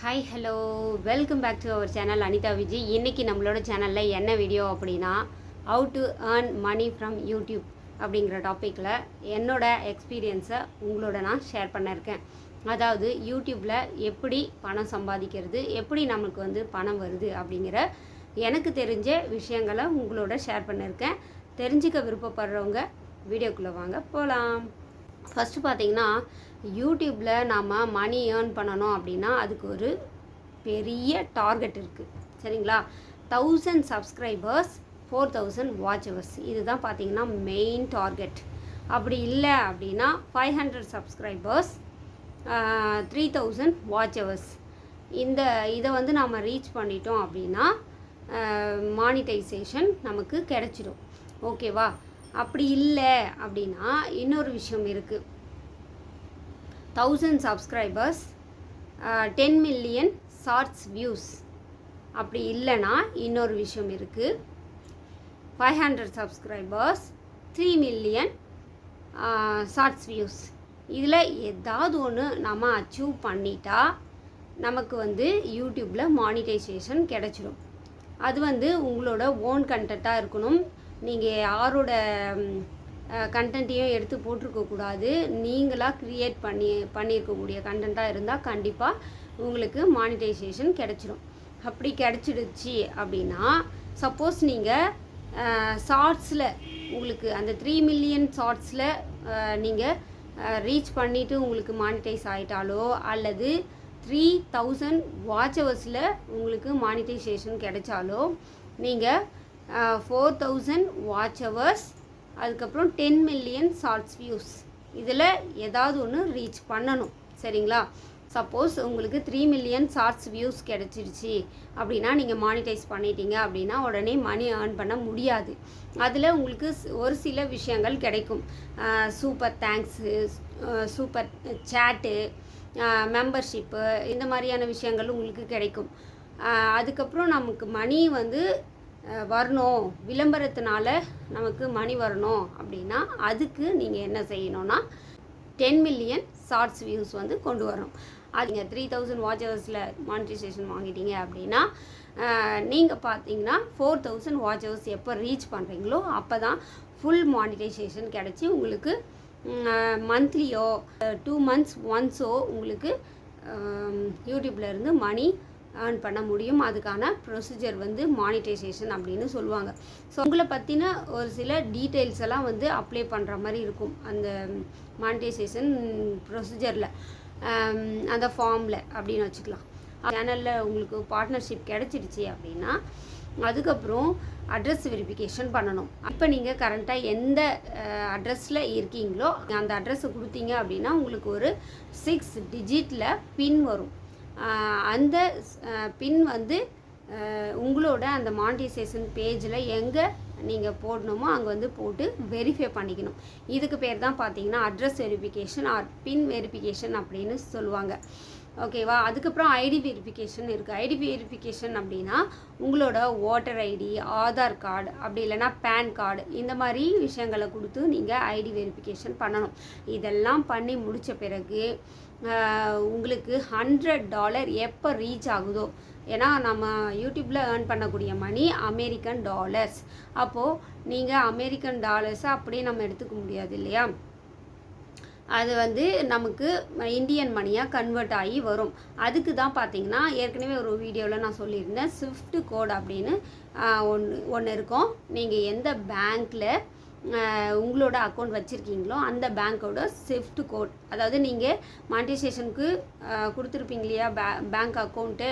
Hi hello welcome back to our channel Anitha Vijay இன்றைக்கி நம்மளோட சேனலில் என்ன வீடியோ அப்படின்னா how to earn money from YouTube அப்படிங்கிற டாப்பிக்கில் என்னோட எக்ஸ்பீரியன்ஸை உங்களோட நான் ஷேர் பண்ணியிருக்கேன் அதாவது யூடியூப்பில் எப்படி பணம் சம்பாதிக்கிறது எப்படி நம்மளுக்கு வந்து பணம் வருது அப்படிங்கிற எனக்கு தெரிஞ்ச விஷயங்களை உங்களோட ஷேர் பண்ணியிருக்கேன் தெரிஞ்சுக்க விருப்பப்படுறவங்க வீடியோக்குள்ளே வாங்க போகலாம் ஃபஸ்ட்டு பார்த்தீங்கன்னா யூடியூப்பில் நாம் மணி ஏர்ன் பண்ணணும் அப்படின்னா அதுக்கு ஒரு பெரிய டார்கெட் இருக்குது சரிங்களா? Thousand subscribers four thousand watch hours இதுதான் பார்த்தீங்கன்னா மெயின் டார்கெட் அப்படி இல்லை அப்படின்னா five hundred subscribers three thousand watch hours இந்த இதை வந்து நாம் ரீச் பண்ணிட்டோம் அப்படின்னா மானிட்டைசேஷன் நமக்கு கிடச்சிடும் ஓகேவா அப்படி இல்லை அப்படின்னா இன்னொரு விஷயம் இருக்குது thousand subscribers ten million shorts views அப்படி இல்லைன்னா இன்னொரு விஷயம் இருக்குது five hundred subscribers three million shorts views இதில் ஏதாவது ஒன்று நம்ம அச்சீவ் பண்ணிட்டா நமக்கு வந்து யூடியூப்பில் மானிட்டைசேஷன் கிடச்சிடும் அது வந்து உங்களோட ஓன் கண்டென்ட்டாக இருக்கணும். நீங்கள் யாரோட கண்டென்ட்டையும் எடுத்து போட்டிருக்கக்கூடாது நீங்களாக க்ரியேட் பண்ணி பண்ணியிருக்கக்கூடிய கண்டென்ட்டாக இருந்தால் கண்டிப்பாக உங்களுக்கு மானிட்டைசேஷன் கிடச்சிரும். அப்படி கிடச்சிடுச்சு அப்படின்னா சப்போஸ் நீங்கள் ஷார்ட்ஸில் உங்களுக்கு அந்த த்ரீ மில்லியன் ஷார்ட்ஸில் நீங்கள் ரீச் பண்ணிவிட்டு உங்களுக்கு மானிட்டைஸ் ஆகிட்டாலோ அல்லது த்ரீ தௌசண்ட் வாட்ச் ஹவர்ஸில் உங்களுக்கு மானிட்டைசேஷன் கிடைச்சாலோ நீங்கள் ஃபோர் தௌசண்ட் வாட்ச் ஹவர்ஸ் அதுக்கப்புறம் டென் மில்லியன் ஷார்ட்ஸ் வியூஸ் இதில் ஏதாவது ஒன்று ரீச் பண்ணணும். சரிங்களா? சப்போஸ் உங்களுக்கு த்ரீ மில்லியன் ஷார்ட்ஸ் வியூஸ் கிடச்சிருச்சு. அப்படின்னா நீங்கள் மானிட்டைஸ் பண்ணிட்டீங்க அப்படின்னா உடனே மணி ஏர்ன் பண்ண முடியாது. அதில் உங்களுக்கு ஒரு சில விஷயங்கள் கிடைக்கும். சூப்பர் தேங்க்ஸு சூப்பர் சேட்டு மெம்பர்ஷிப்பு இந்த மாதிரியான விஷயங்கள் உங்களுக்கு கிடைக்கும். அதுக்கப்புறம் நமக்கு மணி வந்து வரணும். விளம்பரத்தினால நமக்கு மணி வரணும் அப்படின்னா அதுக்கு நீங்கள் என்ன செய்யணும்னா டென் மில்லியன் ஷார்ட்ஸ் வியூஸ் வந்து கொண்டு வரணும். அதுங்க த்ரீ தௌசண்ட் வாட்ச் ஹவர்ஸில் மானிட்டைசேஷன் வாங்கிட்டீங்க அப்படின்னா நீங்கள் பார்த்தீங்கன்னா ஃபோர் தௌசண்ட் வாட்ச் ஹவர்ஸ் எப்போ ரீச் பண்ணுறீங்களோ அப்போ தான் ஃபுல் மானிட்டைசேஷன் கிடச்சி உங்களுக்கு மந்த்லியோ டூ மந்த்ஸ் ஒன்ஸோ உங்களுக்கு யூடியூப்பில் இருந்து மணி ஏர்ன் பண்ண முடியும். அதுக்கான ப்ரொசீஜர் வந்து மானிட்டைசேஷன் அப்படின்னு சொல்லுவாங்க. ஸோ உங்களை பற்றின ஒரு சில டீட்டெயில்ஸ் எல்லாம் வந்து அப்ளை பண்ணுற மாதிரி இருக்கும் அந்த மானிட்டைசேஷன் ப்ரொசீஜரில் அந்த ஃபார்மில் அப்படின்னு வச்சுக்கலாம். சேனலில் உங்களுக்கு பார்ட்னர்ஷிப் கிடச்சிடுச்சு அப்படின்னா அதுக்கப்புறம் அட்ரஸ் வெரிஃபிகேஷன் பண்ணணும். இப்போ நீங்கள் கரண்ட்டாக எந்த அட்ரஸில் இருக்கீங்களோ அந்த அட்ரஸை கொடுத்தீங்க அப்படின்னா உங்களுக்கு ஒரு சிக்ஸ் டிஜிட்டில் பின் வரும். அந்த பின் வந்து உங்களோட அந்த மானிட்டைசேஷன் பேஜில் எங்கே நீங்கள் போடணுமோ அங்கே வந்து போட்டு வெரிஃபை பண்ணிக்கணும். இதுக்கு பேர் தான் பார்த்தீங்கன்னா address verification or pin verification அப்படின்னு சொல்லுவாங்க. ஓகேவா அதுக்கப்புறம் ஐடி வெரிஃபிகேஷன் இருக்குது ஐடி வெரிஃபிகேஷன் அப்படின்னா உங்களோட ஓட்டர் ஐடி ஆதார் கார்டு அப்படி இல்லைனா பேன் கார்டு இந்த மாதிரி விஷயங்களை கொடுத்து நீங்கள் ஐடி வெரிஃபிகேஷன் பண்ணணும். இதெல்லாம் பண்ணி முடித்த பிறகு உங்களுக்கு ஹண்ட்ரட் டாலர் எப்போ ரீச் ஆகுதோ? ஏன்னா நம்ம யூடியூப்பில் ஏர்ன் பண்ணக்கூடிய மணி அமெரிக்கன் டாலர்ஸ் அப்போது நீங்கள் அமெரிக்கன் டாலர்ஸை அப்படியே நம்ம எடுத்துக்க முடியாது இல்லையா? அது வந்து நமக்கு இந்தியன் மணியாக கன்வெர்ட் ஆகி வரும். அதுக்கு தான் பார்த்தீங்கன்னா ஏற்கனவே ஒரு வீடியோவில் நான் சொல்லியிருந்தேன் ஸ்விஃப்ட் கோட் அப்படின்னு ஒன்று ஒன்று இருக்கும். நீங்கள் எந்த பேங்க்கில் உங்களோட அக்கௌண்ட் வச்சுருக்கீங்களோ அந்த பேங்க்கோட ஸ்விஃப்ட் கோட் அதாவது நீங்கள் மானிட்டைசேஷனுக்கு கொடுத்துருப்பீங்க இல்லையா பே பேங்க் அக்கௌண்ட்டு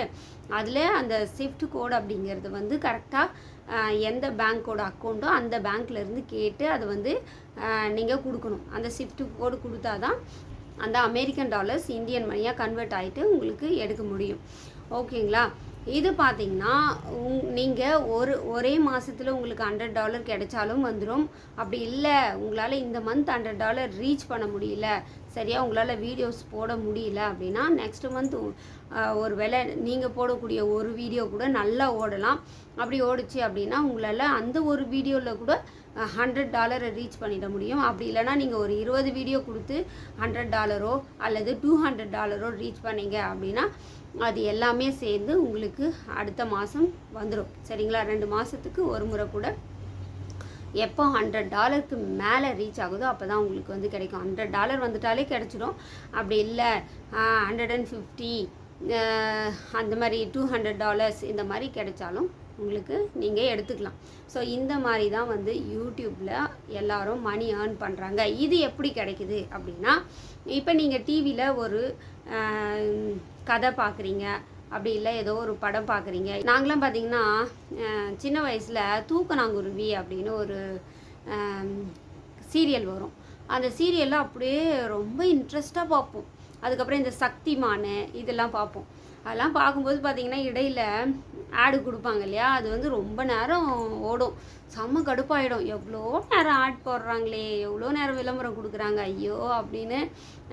அதில் அந்த ஸ்விஃப்ட் கோட் அப்படிங்கிறது வந்து கரெக்டாக எந்த பேங்க்கோட அக்கௌண்ட்டோ அந்த பேங்க்லேருந்து கேட்டு அதை வந்து நீங்கள் கொடுக்கணும். அந்த ஸ்விஃப்ட் கோடு கொடுத்தா தான் அந்த அமெரிக்கன் டாலர்ஸ் இந்தியன் மணியாக கன்வெர்ட் ஆகிட்டு உங்களுக்கு எடுக்க முடியும். ஓகேங்களா இது பார்த்தீங்கன்னா உங் நீங்கள் ஒரு ஒரே மாதத்தில் உங்களுக்கு ஹண்ட்ரட் டாலர் கிடைச்சாலும் வந்துடும் அப்படி இல்லை உங்களால் இந்த மந்த் ஹண்ட்ரட் டாலர் ரீச் பண்ண முடியல சரியாக உங்களால் வீடியோஸ் போட முடியல அப்படின்னா நெக்ஸ்ட் மந்த் ஒரு வேளை நீங்கள் போடக்கூடிய ஒரு வீடியோ கூட நல்லா ஓடலாம். அப்படி ஓடிச்சு அப்படின்னா உங்களால் அந்த ஒரு வீடியோவில் கூட ஹண்ட்ரட் டாலரை ரீச் பண்ணிட முடியும். அப்படி இல்லைனா நீங்கள் ஒரு இருபது வீடியோ கொடுத்து ஹண்ட்ரட் டாலரோ அல்லது டூ ஹண்ட்ரட் டாலரோ ரீச் பண்ணீங்க அப்படின்னா அது எல்லாமே சேர்ந்து உங்களுக்கு அடுத்த மாதம் வந்துடும் சரிங்களா? ரெண்டு மாதத்துக்கு ஒரு முறை கூட எப்போ ஹண்ட்ரட் டாலருக்கு மேலே ரீச் ஆகுதோ அப்போ தான் உங்களுக்கு வந்து கிடைக்கும். ஹண்ட்ரட் டாலர் வந்துட்டாலே கிடச்சிடும் அப்படி இல்லை ஹண்ட்ரட் அண்ட் ஃபிஃப்டி அந்த மாதிரி டூ ஹண்ட்ரட் டாலர்ஸ் இந்த மாதிரி கிடைச்சாலும் உங்களுக்கு நீங்கள் எடுத்துக்கலாம். ஸோ இந்த மாதிரி தான் வந்து யூடியூப்பில் எல்லாரும் மணி ஏர்ன் பண்ணுறாங்க இது எப்படி கிடைக்குது அப்படின்னா இப்போ நீங்கள் டிவியில் ஒரு கதை பார்க்குறீங்க அப்படி இல்லை ஏதோ ஒரு படம் பார்க்குறீங்க நாங்களாம் பார்த்தீங்கன்னா சின்ன வயசில் தூக்கணாங்குருவி அப்படின்னு ஒரு சீரியல் வரும். அந்த சீரியலில் அப்படியே ரொம்ப இன்ட்ரெஸ்ட்டாக பார்ப்போம். அதுக்கப்புறம் இந்த சக்திமானு இதெல்லாம் பார்ப்போம். அதெல்லாம் பார்க்கும்போது பார்த்தீங்கன்னா இடையில ஆடு கொடுப்பாங்க இல்லையா? அது வந்து ரொம்ப நேரம் ஓடும். செம்ம கடுப்பாயிடும். எவ்வளோ நேரம் ஆட் போடுறாங்களே எவ்வளோ நேரம் விளம்பரம் கொடுக்குறாங்க ஐயோ அப்படின்னு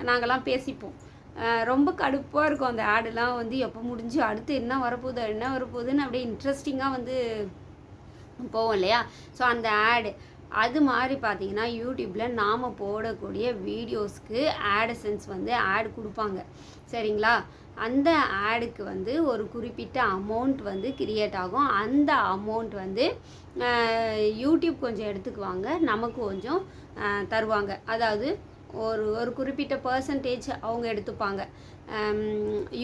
நாங்கள்லாம் பேசிப்போம். ரொம்ப கடுப்பாக இருக்கும் அந்த ஆடுலாம் வந்து எப்போ முடிஞ்சு அடுத்து என்ன வரப்போகுது என்ன வரப்போகுதுன்னு அப்படியே இன்ட்ரெஸ்டிங்காக வந்து போவோம் இல்லையா? ஸோ அந்த ஆடு அது மாதிரி பார்த்தீங்கன்னா யூடியூப்பில் நாம் போடக்கூடிய வீடியோஸ்க்கு ஆடசன்ஸ் வந்து ஆட் கொடுப்பாங்க. சரிங்களா? அந்த ஆடுக்கு வந்து ஒரு குறிப்பிட்ட அமௌண்ட் வந்து கிரியேட் ஆகும். அந்த அமௌண்ட் வந்து யூடியூப் கொஞ்சம் எடுத்துக்குவாங்க. நமக்கு கொஞ்சம் தருவாங்க. அதாவது ஒரு ஒரு குறிப்பிட்ட பர்சன்டேஜ் அவங்க எடுத்துப்பாங்க.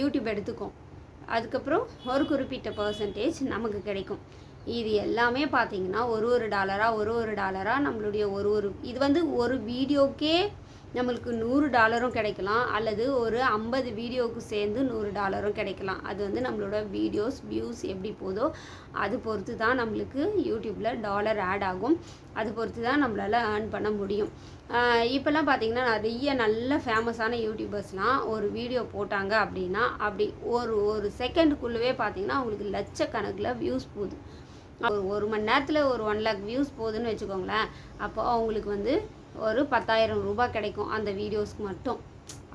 யூடியூப் எடுத்துக்கும். அதுக்கப்புறம் ஒரு குறிப்பிட்ட பர்சன்டேஜ் நமக்கு கிடைக்கும். இது எல்லாமே பார்த்தீங்கன்னா ஒரு ஒரு டாலராக ஒரு ஒரு டாலராக நம்மளுடைய ஒரு ஒரு இது வந்து ஒரு வீடியோக்கே நம்மளுக்கு நூறு டாலரும் கிடைக்கலாம் அல்லது ஒரு ஐம்பது வீடியோவுக்கு சேர்ந்து நூறு டாலரும் கிடைக்கலாம். அது வந்து நம்மளோட வீடியோஸ் வியூஸ் எப்படி போதோ அது பொறுத்து தான் நம்மளுக்கு யூடியூப்பில் டாலர் ஆட் ஆகும். அது பொறுத்து தான் நம்மளால் ஏர்ன் பண்ண முடியும். இப்போல்லாம் பார்த்தீங்கன்னா நிறைய நல்ல ஃபேமஸான யூடியூபர்ஸ்லாம் ஒரு வீடியோ போட்டாங்க அப்படின்னா அப்படி ஒரு ஒரு செகண்டுக்குள்ளவே பார்த்தீங்கன்னா அவங்களுக்கு லட்சக்கணக்கில் வியூஸ் போகுது. ஒரு ஒரு மணி நேரத்தில் ஒரு ஒன் லேக் வியூஸ் போகுதுன்னு வச்சுக்கோங்களேன். அப்போ அவங்களுக்கு வந்து ஒரு பத்தாயிரம் ரூபாய் கிடைக்கும் அந்த வீடியோஸ்க்கு மட்டும்.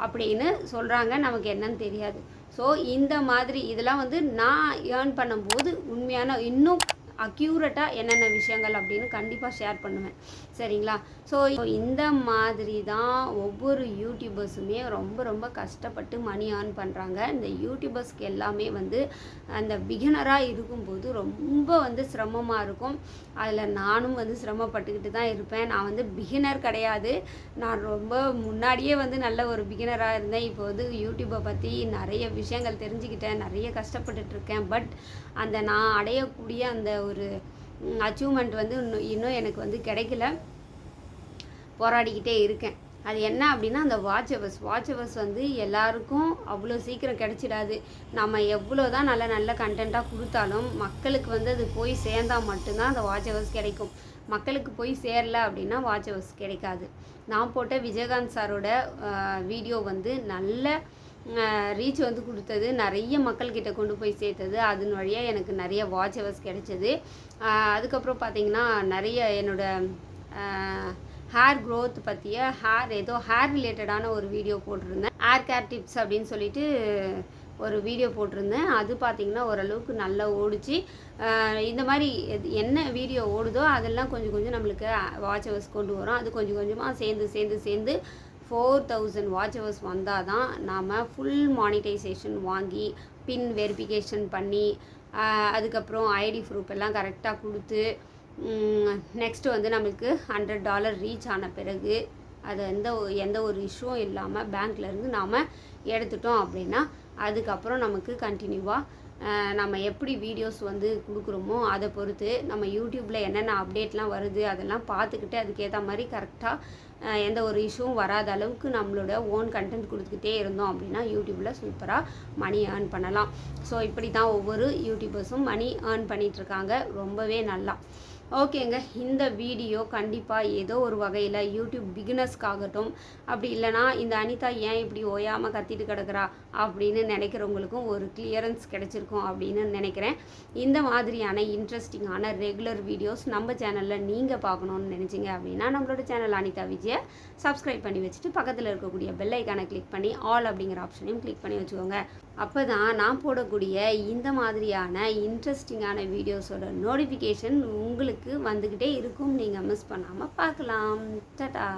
அப்படின்னு சொல்கிறாங்க நமக்கு என்னன்னு தெரியாது. ஸோ இந்த மாதிரி இதெல்லாம் வந்து நான் ஏர்ன் பண்ணும்போது உண்மையான இன்னும் அக்யூரட்டாக என்னென்ன விஷயங்கள் அப்படின்னு கண்டிப்பாக ஷேர் பண்ணுவேன். சரிங்களா? ஸோ இந்த மாதிரி தான் ஒவ்வொரு யூடியூபர்ஸுமே ரொம்ப ரொம்ப கஷ்டப்பட்டு மணி ஏர்ன் பண்ணுறாங்க இந்த யூடியூபர்ஸ்க்கு எல்லாமே வந்து அந்த பிகினராக இருக்கும்போது ரொம்ப வந்து சிரமமாக இருக்கும். அதில் நானும் வந்து சிரமப்பட்டுக்கிட்டு தான் இருப்பேன். நான் வந்து பிகினர் கிடையாது. நான் ரொம்ப முன்னாடியே வந்து நல்ல ஒரு பிகினராக இருந்தேன். இப்போ வந்து யூடியூப்பை பற்றி நிறைய விஷயங்கள் தெரிஞ்சுக்கிட்டேன். நிறைய கஷ்டப்பட்டுட்ருக்கேன் பட் அந்த நான் அடையக்கூடிய அந்த ஒரு அச்சீவ்மெண்ட் வந்து இன்னும் இன்னும் எனக்கு வந்து கிடைக்கல. போராடிக்கிட்டே இருக்கேன். அது என்ன அப்படின்னா அந்த வாட்ச் ஹவர்ஸ் வாட்ச் ஹவர்ஸ் வந்து எல்லாருக்கும் அவ்வளோ சீக்கிரம் கிடைச்சிடாது. நம்ம எவ்வளோ தான் நல்ல நல்ல கண்டென்ட்டாக கொடுத்தாலும் மக்களுக்கு வந்து அது போய் சேர்ந்தால் மட்டும்தான் அந்த வாட்ச் ஹவர்ஸ் கிடைக்கும். மக்களுக்கு போய் சேரல அப்படின்னா வாட்ச் ஹவர்ஸ் கிடைக்காது. நான் போட்ட விஜயகாந்த் சாரோட வீடியோ வந்து நல்ல ரீச் வந்து கொடுத்தது. நிறைய மக்கள்கிட்ட கொண்டு போய் சேர்த்தது. அதன் வழியாக எனக்கு நிறைய வாட்ச் ஹவர்ஸ் கிடைச்சது அதுக்கப்புறம் பார்த்தீங்கன்னா நிறைய என்னோடய ஹேர் க்ரோத் பற்றிய ஹேர் ஏதோ ஹேர் ரிலேட்டடான ஒரு வீடியோ போட்டிருந்தேன். ஹேர் கேர் டிப்ஸ் அப்படின்னு சொல்லிட்டு ஒரு வீடியோ போட்டிருந்தேன். அது பார்த்திங்கன்னா ஓரளவுக்கு நல்லா ஓடிச்சு. இந்த மாதிரி என்ன வீடியோ ஓடுதோ அதெல்லாம் கொஞ்சம் கொஞ்சம் நம்மளுக்கு வாட்ச் ஹவர்ஸ் கொண்டு வரும். அது கொஞ்சம் கொஞ்சமாக சேர்ந்து சேர்ந்து சேர்ந்து ஃபோர் தௌசண்ட் வாட்ச் ஹவர்ஸ் வந்தால் தான் நாம் ஃபுல் மானிட்டைசேஷன் வாங்கி பின் வெரிஃபிகேஷன் பண்ணி அதுக்கப்புறம் ஐடி ப்ரூஃப் எல்லாம் கரெக்டாக கொடுத்து நெக்ஸ்ட்டு வந்து நம்மளுக்கு ஹண்ட்ரட் டாலர் ரீச் ஆன பிறகு அது எந்த ஒரு- எந்த ஒரு இஷ்யூவும் இல்லாமல் பேங்க்லேருந்து நாம் எடுத்துட்டோம் அப்படின்னா அதுக்கப்புறம் நமக்கு கண்டினியூவாக நம்ம எப்படி வீடியோஸ் வந்து கொடுக்குறோமோ அதை பொறுத்து நம்ம யூடியூப்பில் என்னென்ன அப்டேட்லாம் வருது அதெல்லாம் பார்த்துக்கிட்டு அதுக்கேற்ற மாதிரி கரெக்டாக எந்த ஒரு இஷ்யூவும் வராத அளவுக்கு நம்மளோட ஓன் கண்டென்ட் கொடுத்துக்கிட்டே இருந்தோம் அப்படின்னா யூடியூப்பில் சூப்பராக மணி ஏர்ன் பண்ணலாம். ஸோ இப்படி தான் ஒவ்வொரு யூடியூபர்ஸும் மணி ஏர்ன் பண்ணிகிட்ருக்காங்க ரொம்பவே நல்லா. ஓகேங்க இந்த வீடியோ கண்டிப்பாக ஏதோ ஒரு வகையில் யூடியூப் பிகினர்ஸ்க்காகட்டும் அப்படி இல்லைனா இந்த அனிதா ஏன் இப்படி ஓயாமல் கத்திட்டு கிடக்குறா அப்படின்னு நினைக்கிறவங்களுக்கும் ஒரு கிளியரன்ஸ் கிடச்சிருக்கும். இருக்கும் அப்படின்னு நினைக்கிறேன். இந்த மாதிரியான இன்ட்ரெஸ்டிங்கான ரெகுலர் வீடியோஸ் நம்ம சேனலில் நீங்கள் பார்க்கணுன்னு நினச்சிங்க அப்படின்னா நம்மளோட சேனல் அனிதா விஜயை சப்ஸ்கிரைப் பண்ணி வச்சுட்டு பக்கத்தில் இருக்கக்கூடிய பெல் ஐக்கானை கிளிக் பண்ணி ஆல் அப்படிங்கிற ஆப்ஷனையும் கிளிக் பண்ணி வச்சுக்கோங்க. அப்போ தான் நான் போடக்கூடிய இந்த மாதிரியான இன்ட்ரெஸ்டிங்கான வீடியோஸோட நோட்டிஃபிகேஷன் உங்களுக்கு வந்துக்கிட்டே இருக்கும். நீங்கள் மிஸ் பண்ணாமல் பார்க்கலாம். டட்டா.